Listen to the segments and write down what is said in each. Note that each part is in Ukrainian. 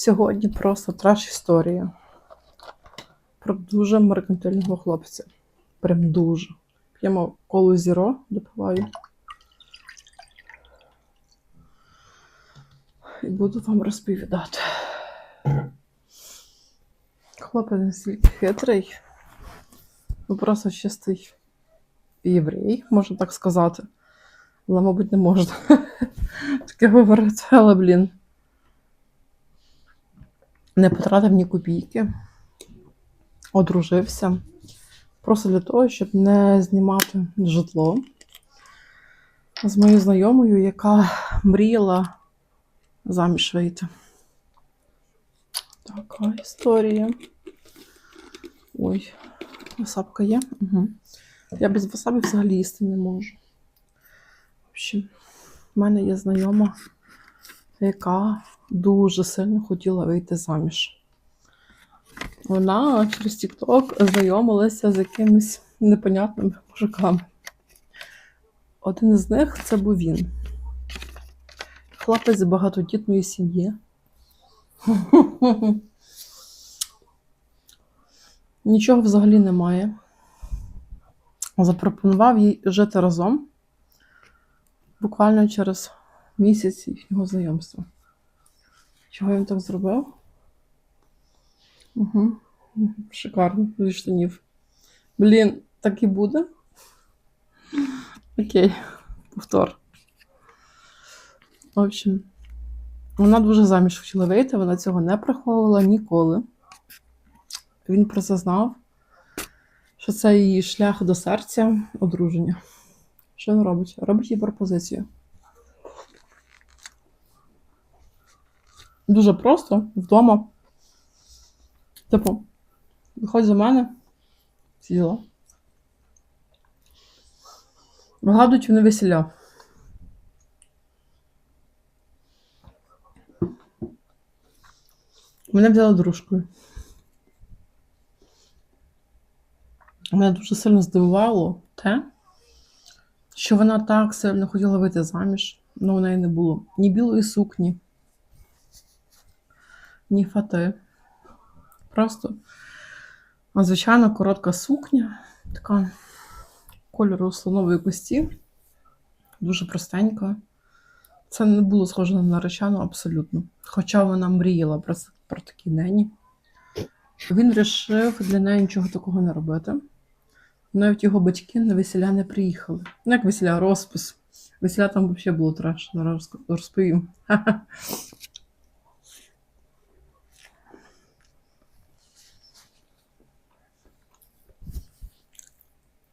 Сьогодні просто траш історія. Про дуже меркантильного хлопця. Прям дуже. П'ємо колу зіро, допиваю. І буду вам розповідати. Хлопець настільки хитрий. Ну просто чистий єврей, можна так сказати. Але, мабуть, не можна таке говорити, але, блін. Не потратив ні копійки, одружився. Просто для того, щоб не знімати житло з моєю знайомою, яка мріяла заміж вийти. Така історія. Ой, васапка є? Угу. Я без васаби взагалі їсти не можу. В общем, в мене є знайома, яка дуже сильно хотіла вийти заміж. Вона через TikTok знайомилася з якимись непонятними мужиками. Один з них це був він. Хлопець з багатодітної сім'ї. Нічого взагалі немає. Запропонував їй жити разом буквально через місяць їхнього знайомства. Чого він так зробив? Угу. Шикарно, зі штанів. Блін, так і буде? Окей, повтор. В общем, вона дуже заміж хотіла вийти, вона цього не приховувала ніколи. Він про це знав, що це її шлях до серця одруження. Що він робить? Робить їй пропозицію. Дуже просто вдома. Типу, виходь за мене, всі діла. Вигадують вони весілля. Мене взяла дружкою. Мене дуже сильно здивувало те, що вона так сильно хотіла вийти заміж, але у неї не було ні білої сукні, ні фати. Просто звичайно коротка сукня, така кольору слонової кості, дуже простенька. Це не було схоже на наречану абсолютно. Хоча вона мріяла про, про такі день. Він вирішив для неї нічого такого не робити. Навіть його батьки на весіля не приїхали. Ну, як весіля, розпис. Весіля там взагалі було треш, зараз розповім.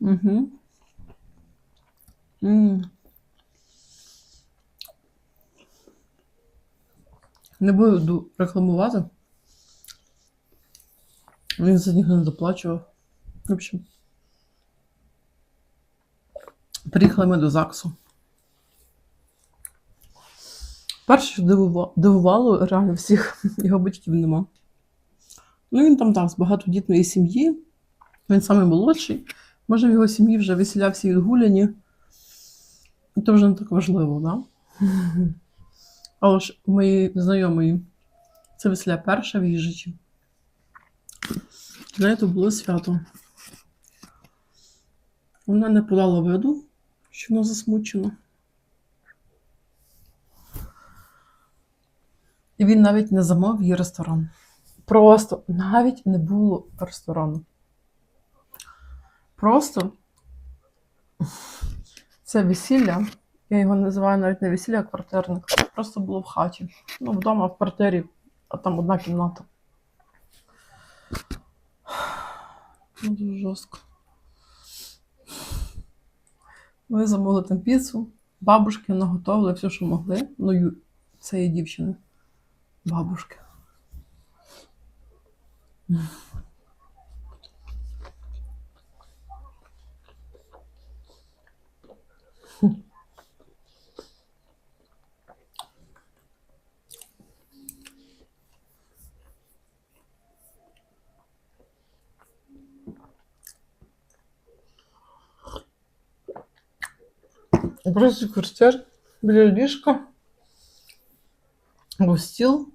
Угу. М. Не буду рекламувати. Він за них не доплачував. В общем. Приїхали ми до ЗАГСу. Перше, що дивува- дивувало, реально всіх його батьків нема. Ну, він там так, з багатодітної сім'ї. Він самий. Може, в його сім'ї вже весіля всі відгуляні. І Це вже не так важливо, да? Але ж у моєї знайомої це весіля перша в її житті. Для неї то було свято. Вона не подала виду, що вона засмучена. І він навіть не замовив її ресторан. Просто навіть не було ресторану. Просто це весілля. Я його називаю навіть не весілля, а квартирник. Просто було в хаті. Ну, вдома, в квартирі, а там одна кімната. Дуже жорстко. Ми замовили там піцу. Бабушки наготовили все, що могли. Ну, є дівчини. Бабушки. Просто квартир біля ліжка. Був стіл.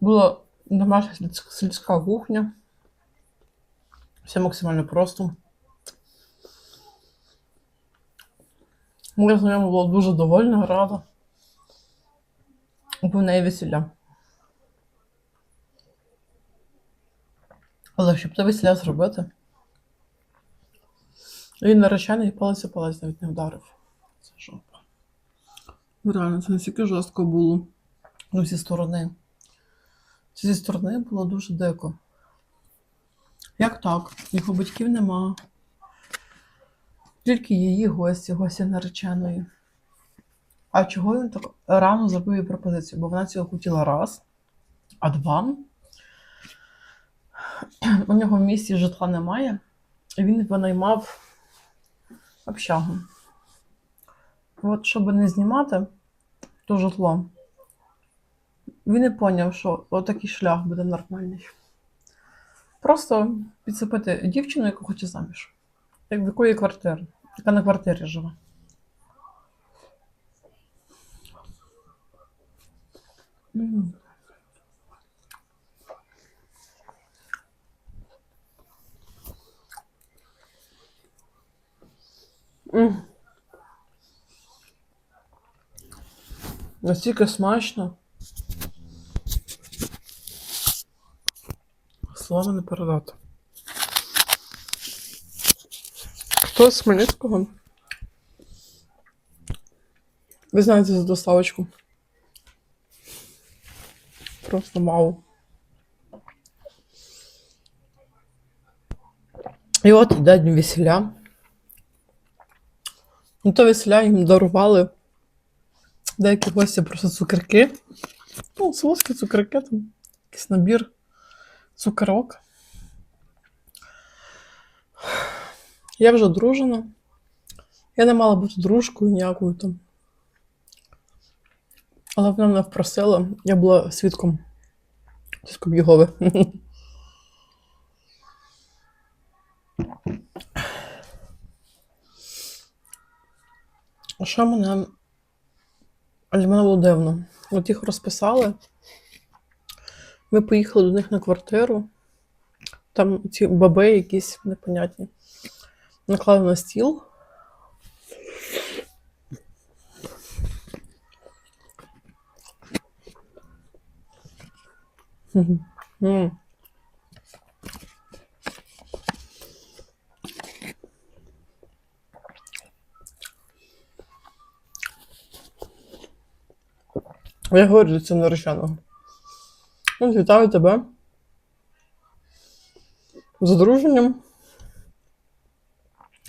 Була домашня сільськ- сільська кухня. Все максимально просто. Моя знайома була дуже довольна, рада. Бо в неї весілля. Але щоб це весілля зробити, він наречений палець палець навіть не вдарив. Це жопа. Реально, це настільки жорстко було. Ну, зі сторони. Це зі сторони було дуже дико. Як так? Його батьків нема. Тільки її гості, гості нареченої. А чого він так рано зробив їй пропозицію? Бо вона цього хотіла раз, а два. У нього в місті житла немає, і він винаймав общагу. От, щоб не знімати то житло, він не поняв, що отакий шлях буде нормальний. Просто підцепити дівчину, яка хоче заміж. Як в якої квартири, яка на квартирі живе. Настільки смачно. Словами не передати. Хто з Хмельницького? Ви знаєте за доставочку. Просто вау. І от іде день весіля. Ну, то весіля їм дарували деякі гості просто цукерки. Ну, солодкі цукерки, там якийсь набір цукерок. Я вже одружена. Я не мала бути дружкою ніякою там. Але вона мене впросила, я була свідком. Свідком Єгови. Що мене. Для мене було дивно. От їх розписали. Ми поїхали до них на квартиру. Там ці баби якісь непонятні. Наклали на стіл. Я говорю цього нареченого. Ну, вітаю тебе. З одруженням.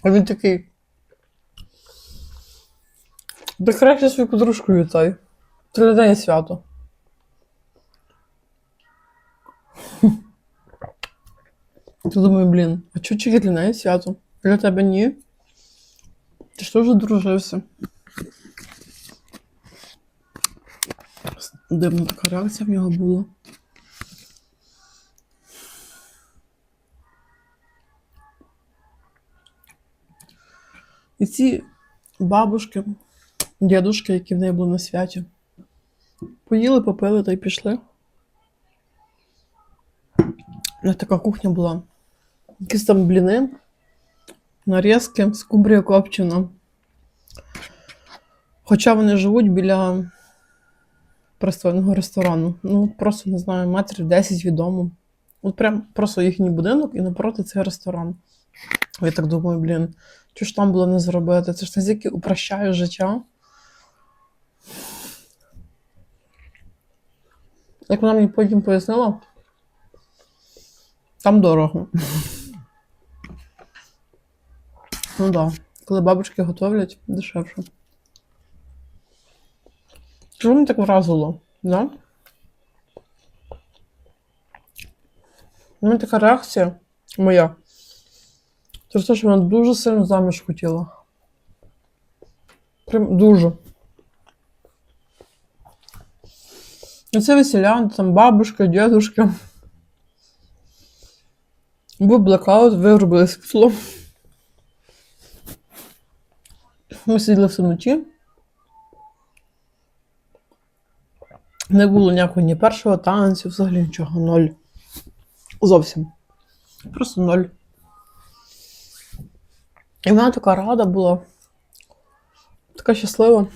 А він такий. Да краще свою подружку вітай. Для неї свято. Я думаю, блін, а чого тільки для неї свято? Для тебе ні? Ти ж теж одружився. Дивна така реакція в нього була. І ці бабушки, дідушки, які в неї були на святі, поїли, попили та й пішли. У них така кухня була. Якісь там бліни, нарізки, скумбрія копчена. Хоча вони живуть біля пристойного ресторану. Ну, просто не знаю, метрів 10 від дому. От прям просто їхній будинок і напроти цей ресторан. Я так думаю, блін, що ж там було не зробити? Це ж настільки упрощає життя. Як вона мені потім пояснила, там дорого. Ну так, да. коли бабушки готовлять, дешевше. Чому мені так вразило? Да? У мене така реакція моя. Через те, що вона дуже сильно заміж хотіла. Прям дуже. І це весіля, там бабушка, дідушка. Був блекаут, виробили світло. Ми сиділи в темноті. Не було ніякого ні першого танцю, взагалі нічого, ноль. Зовсім. Просто ноль. І вона така рада була, така щаслива,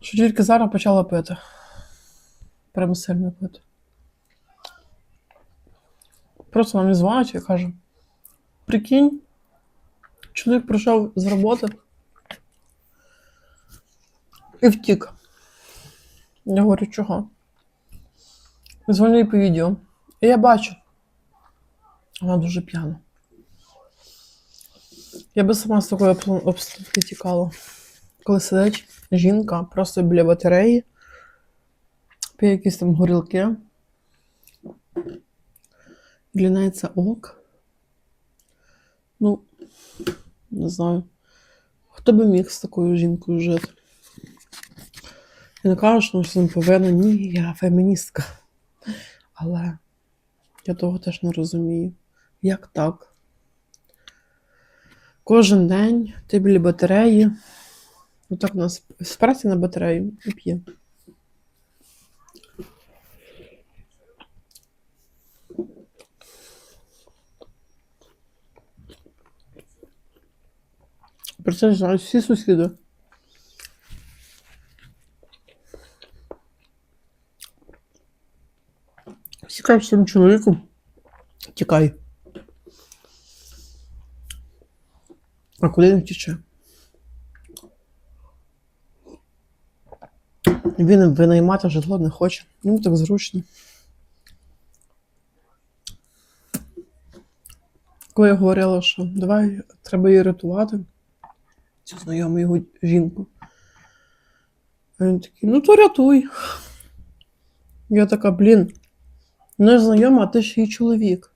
що тільки зараз почала пити. Прямо сильно пити. Просто мамі дзвонить і каже: прикинь, чоловік прийшов з роботи і втік. Я говорю, чого? Дзвоню по відео. І я бачу. Вона дуже п'яна. Я би сама з такої обстановки тікала. Коли сидить жінка просто біля батареї, п'є якісь там горілки. Для неї це ок. Ну, не знаю. Хто би міг з такою жінкою жити? Я не кажу, що він повинен, ні, я феміністка. Але я того теж не розумію. Як так? Кожен день ти біля батареї. Отак у нас з праці на батарею і п'є. Про це знають всі сусіди. Всі кажуть цьому чоловіку, тікай. А куди він втіче? Він винаймати житло не хоче. Йому так зручно. Коли я говорила, що давай треба її рятувати, цю знайому його жінку. А він такий, ну то рятуй. Я така, блін, не знайома, а ти ще й чоловік.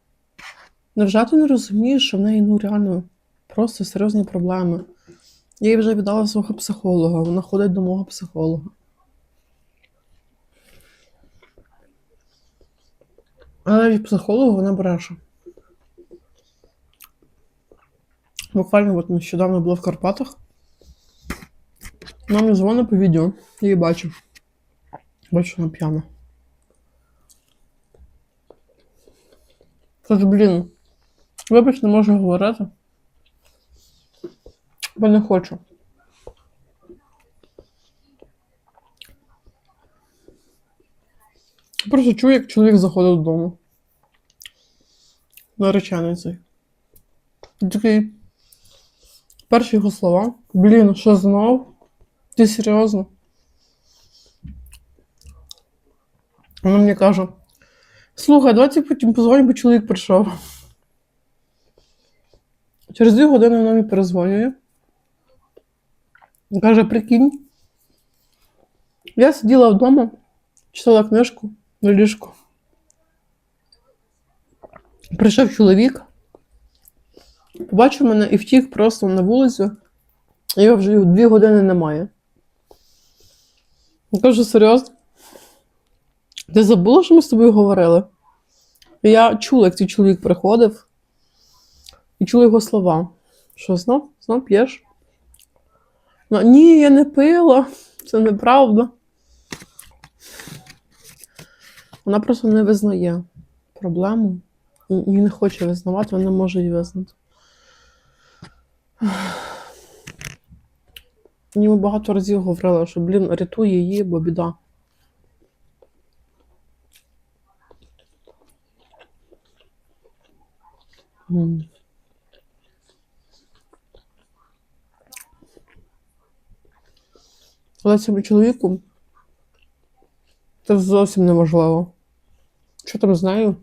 Невже ти не розумієш, що в неї ну реально просто серйозні проблеми? Я їй вже віддала свого психолога, вона ходить до мого психолога. Але від психолога вона бреше. Буквально от нещодавно було в Карпатах. Нам дзвонить по відео, я її бачу. Бачу, вона п'яна. Кажу, блін, вибач, не можу говорити. Бо не хочу. Просто чую, як чоловік заходив додому. Наречений цей. Такий. Перші його слова. Блін, що знов? Ти серйозно? Вона мені каже: Слухай, давайте потім позвоню, бо чоловік прийшов. Через дві години вона мені перезвонює. Каже, прикинь. Я сиділа вдома, читала книжку на ліжку. Прийшов чоловік, побачив мене і втік просто на вулицю. Його вже дві години немає. Я кажу, серйозно? Ти забула, що ми з тобою говорили? Я чула, як цей чоловік приходив, і чула його слова. Що знов? Знов п'єш? Ну, ні, я не пила, це неправда. Вона просто не визнає проблему і не хоче визнавати, вона може її визнати. Йому багато разів говорила, що, блін, рятуй її, бо біда. М. Але цьому чоловіку це зовсім неможливо. Що там з нею?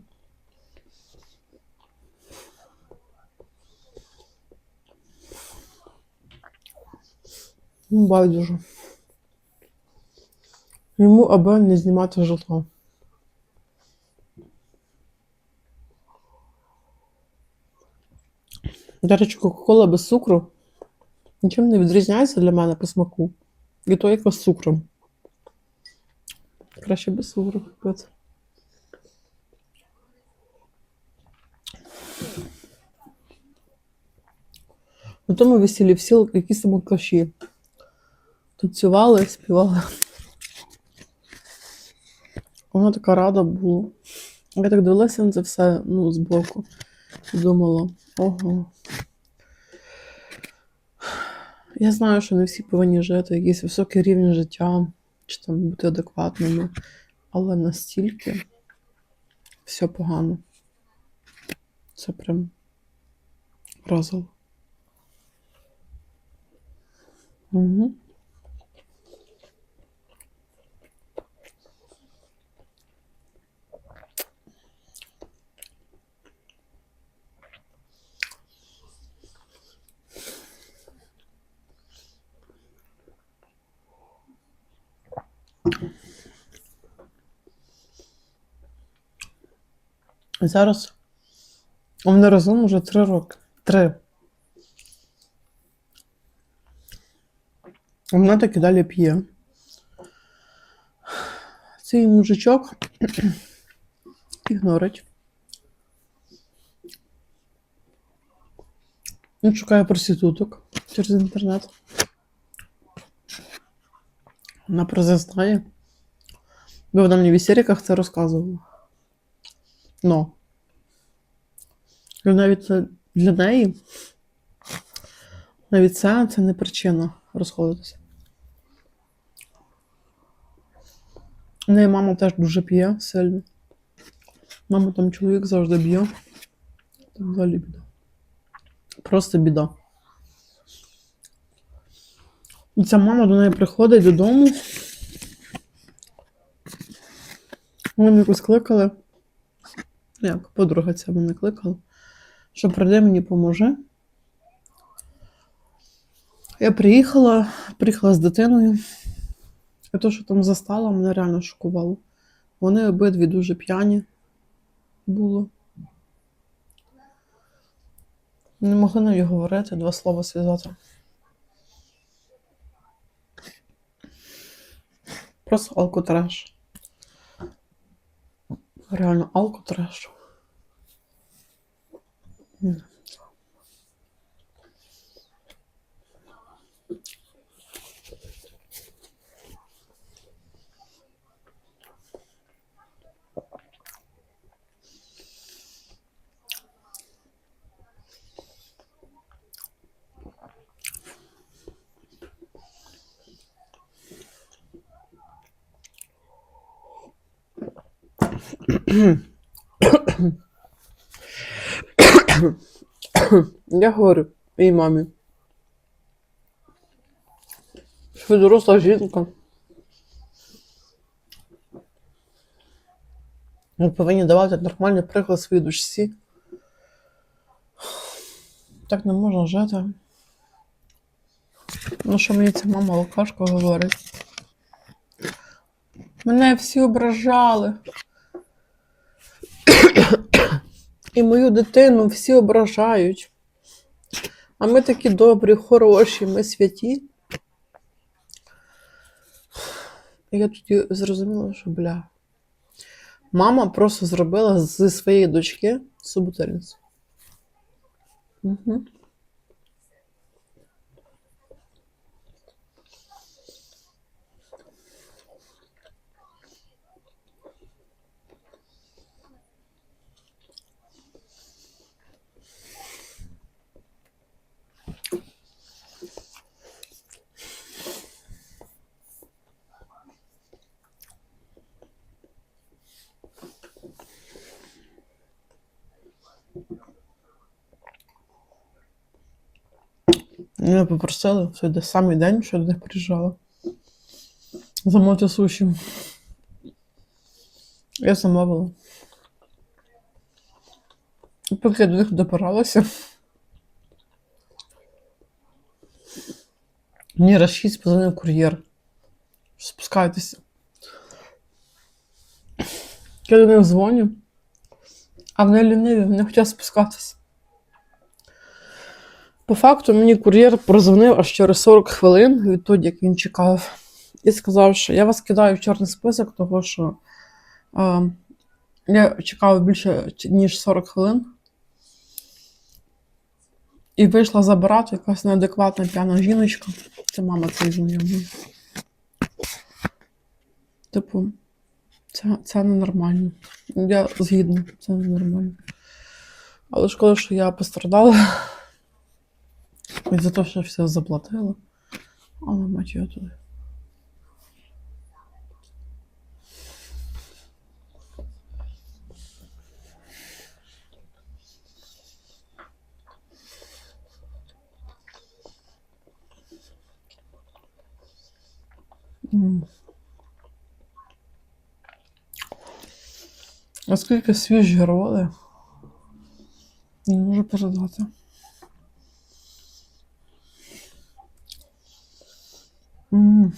Ну, байдуже. Йому аби не знімати житло. До речі, Кока-Кола без цукру нічим не відрізняється для мене по смаку. І то як з цукром. Краще без цукру пити. На тому весіллі всі якісь там алкаші. Танцювали, співали. Вона така рада була. Я так дивилася на це все ну, збоку думала, ого. Я знаю, що не всі повинні жити, якийсь високий рівень життя, чи там бути адекватними, але настільки все погано. Це прям вразило. Угу. Зараз вони разом уже три роки. Три. Вона так і далі п'є. Цей мужичок ігнорить. Він шукає проституток через інтернет. Вона про це знає. Бо вона мені в істериках це розказувала. Но. І навіть це для неї навіть це, це не причина розходитися. У неї мама теж дуже п'є сильно. Мама там чоловік завжди б'є. Там взагалі біда. Просто біда. І ця мама до неї приходить додому. Вони якось кликали. Як подруга ця мене кликала, що прийде мені поможе. Я приїхала, приїхала з дитиною. І те, що там застала, мене реально шокувало. Вони обидві дуже п'яні були. Не могли навіть говорити, два слова зв'язати. Просто алкотреш. Реально алкотреш. Я говорю їй мамі. Що доросла жінка. Ви повинні давати нормальний приклад своїй дочці. Так не можна жити. Ну, що мені ця мама алкашка говорить? Мене всі ображали. І мою дитину всі ображають. А ми такі добрі, хороші, ми святі. Я тоді зрозуміла, що бля. Мама просто зробила зі своєї дочки суботельницю. Угу. Мене попросили в той самий день, що я до них приїжджала. Замовити суші. Я замовила. І поки я до них допиралася. Мені раз шість позвонив кур'єр. Спускайтеся. Я до них дзвоню, а вони ліниві, не хотять спускатися. По факту мені кур'єр прозвонив аж через 40 хвилин відтоді, як він чекав, і сказав, що я вас кидаю в чорний список, того що е, я чекав більше ніж 40 хвилин. І вийшла забирати якась неадекватна п'яна жіночка. Це мама цієї знайомої. Типу, Це, це ненормально. Я згідна, це ненормально. Але шкода, що я пострадала. І за те, що все заплатила. Але мать його туди. М. Наскільки свіжі роли. Не можу передати. М.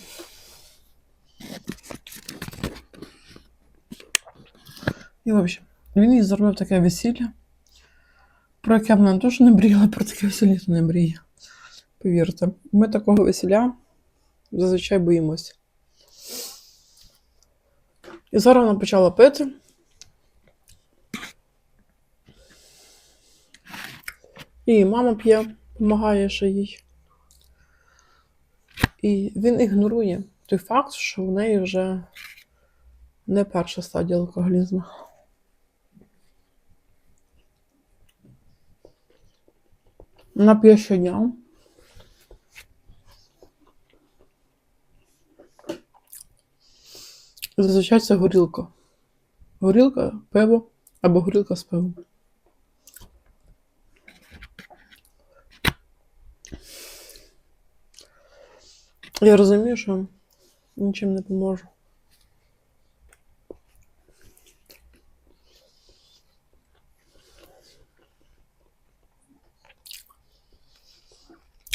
І взагалі, він їй зробив таке весілля, про яке вона дуже не мріяла, про таке весілля не мріє. Повірте, ми такого весілля зазвичай боїмося. І зараз вона почала пити. І мама п'є, допомагає ще їй. І він ігнорує той факт, що в неї вже не перша стадія алкоголізму. Вона щодня. Зазвичай це горілка. Горілка, пиво або горілка з пивом. Я розумію, що нічим не поможу.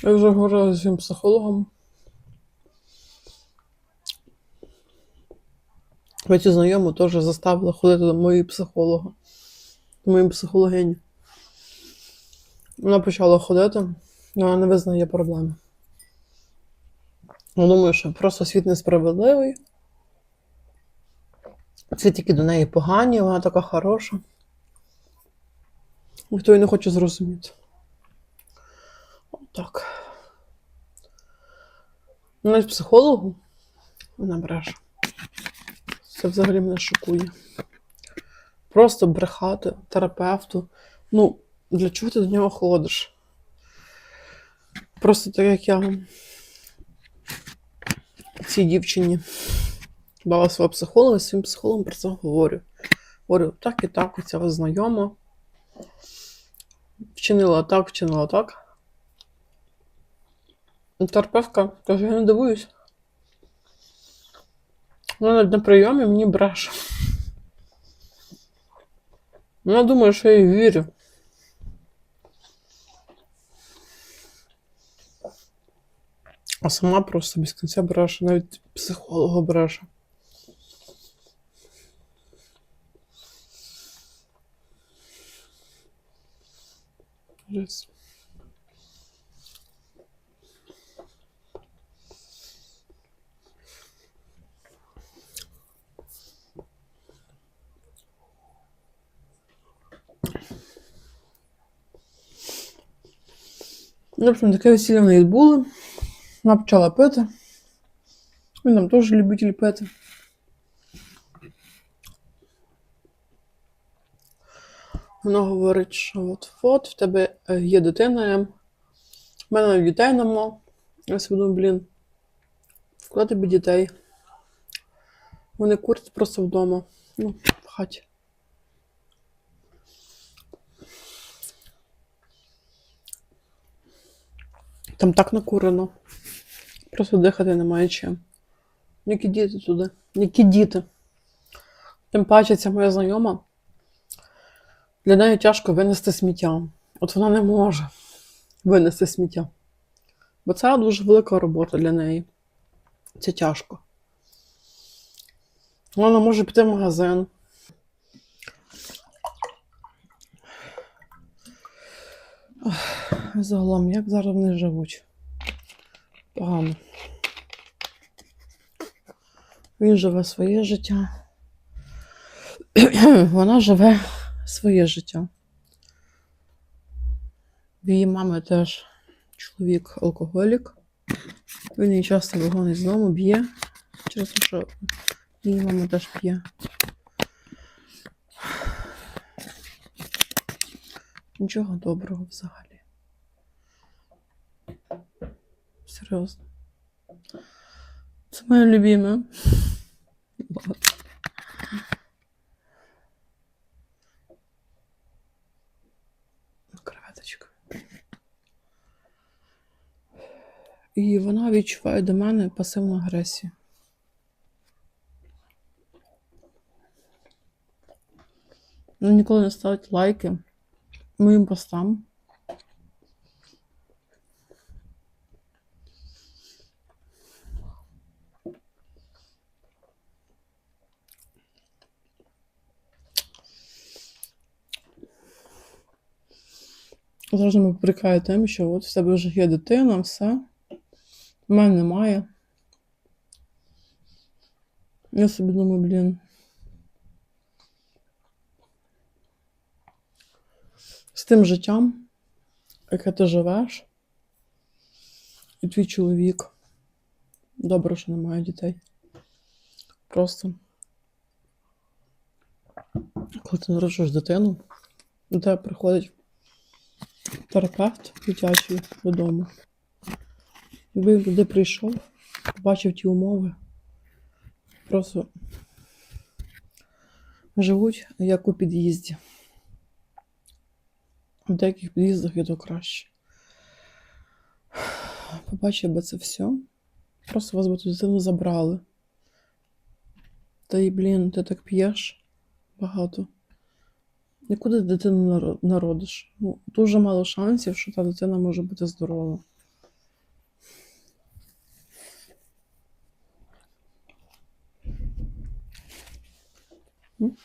Я вже говорила з своїм психологом. Ці знайомі теж заставили ходити до моєї психолога, до моєї психологині. Вона почала ходити, вона не визнає проблеми. Я думаю, що просто світ несправедливий. Всі тільки до неї погані, вона така хороша. Ніхто її не хоче зрозуміти. Отак. Навіть психологу вона бреше. Це взагалі мене шокує. Просто брехати терапевту. Ну, для чого ти до нього ходиш? Просто так як я цій дівчині бала свого психолога, з своїм психологом про це говорю. Говорю, так і так, оця знайома. Вчинила так, вчинила так. І Терапевтка каже, я не дивуюсь. Вона на прийомі мені бреше. Вона думає, що я їй вірю. А сама просто без кінця бреше, навіть психолога бреше. Жесть. В общем, таке весілля в неї відбули. Вона почала пити. Він там теж любитель пити. Вона говорить, що от от в тебе е, є дитина, в мене дітей нема. Я собі думаю, блін, куди тобі дітей? Вони курять просто вдома. Ну, в хаті. Там так накурено. Просто дихати немає чим. Які діти туди? Які діти? Тим паче, ця моя знайома. Для неї тяжко винести сміття. От вона не може винести сміття. Бо це дуже велика робота для неї. Це тяжко. Вона може піти в магазин. Ох, Загалом, як зараз вони живуть? Погано. Він живе своє життя. Вона живе своє життя. В її мами теж чоловік алкоголік. Він її часто вигонить з дому, б'є через те, що Її мама теж п'є. Нічого доброго взагалі. Серйозно. Це моє любиме. Ладно. Креветочка. І вона відчуває до мене пасивну агресію. Ну, ніколи не ставить лайки моїм постам. Завжди мене попрекає тим, що от в тебе вже є дитина, все. У мене немає. Я собі думаю, блін. З тим життям, яке ти живеш, і твій чоловік. Добре, що немає дітей. Просто. Коли ти народжуєш дитину, до тебе приходить терапевт дитячий додому. Якби він туди прийшов, побачив ті умови, просто живуть як у під'їзді. В деяких під'їздах є то краще. Побачив би це все. Просто вас би ту дитину забрали. Та й, блін, ти так п'єш багато. Нікуди дитину народиш. Ну, дуже мало шансів, що та дитина може бути здорова. М?